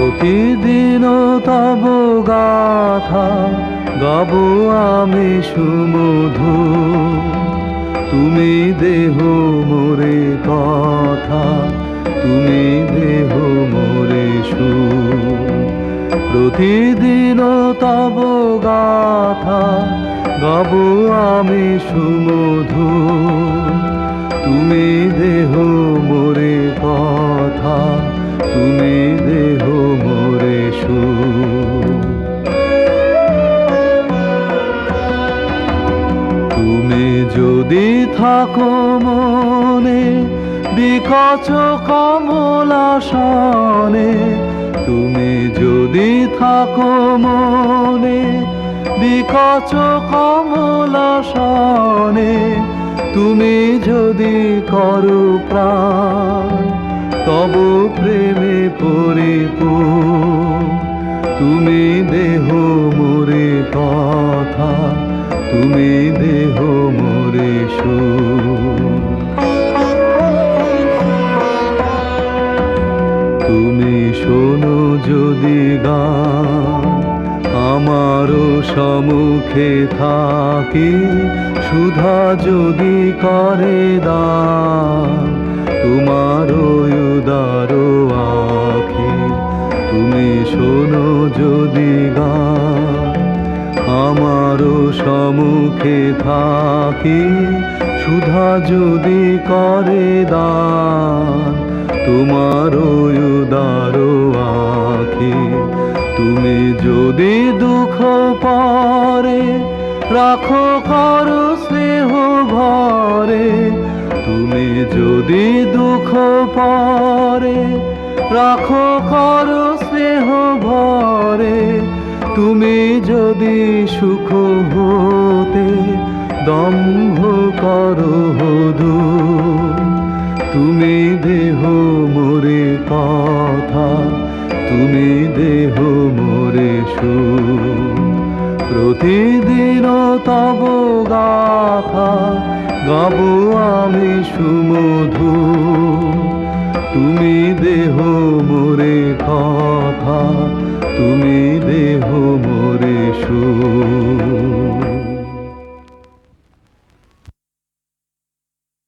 প্রতিদিন তব গাথা, গাব আমি সুমধু। তুমি দেহ মোরে কথা, তুমি দেহ মোরে সুর। প্রতিদিন তব গাথা, গাব আমি সুমধু। তুমি দেহ মোরে কথা, তুমি দেহ সুর তুমি যদি থাকো মনে বিকচ কমলাসনে তুমি যদি থাকো মনে বিকচ কমলাসনে তুমি যদি করো প্রাণ, তব প্রেমে পরিপূর্ণ তুমি দেহ মোরে কথা, তুমি দেহ মোরে তুমি শোনো যদি গান, আমারও সম্মুখে থাকি, সুধা যদি করে দান। যদি গান আমারও সমুখে থাকি, সুধা যদি করে দান, তোমার উদার আখি। তুমি যদি দুঃখ পরে, রাখো করো স্নেহ ভরে তুমি যদি দুঃখ পরে, রাখো করো তুমি যদি সুখ হতে দম্ভ করো তুমি দেহ মোরে কথা, তুমি দেহ মোরে সু প্রতিদিন তব গাথা, গাব আমি সুমধু। তুমি দেহ মোরে কথা, তুমি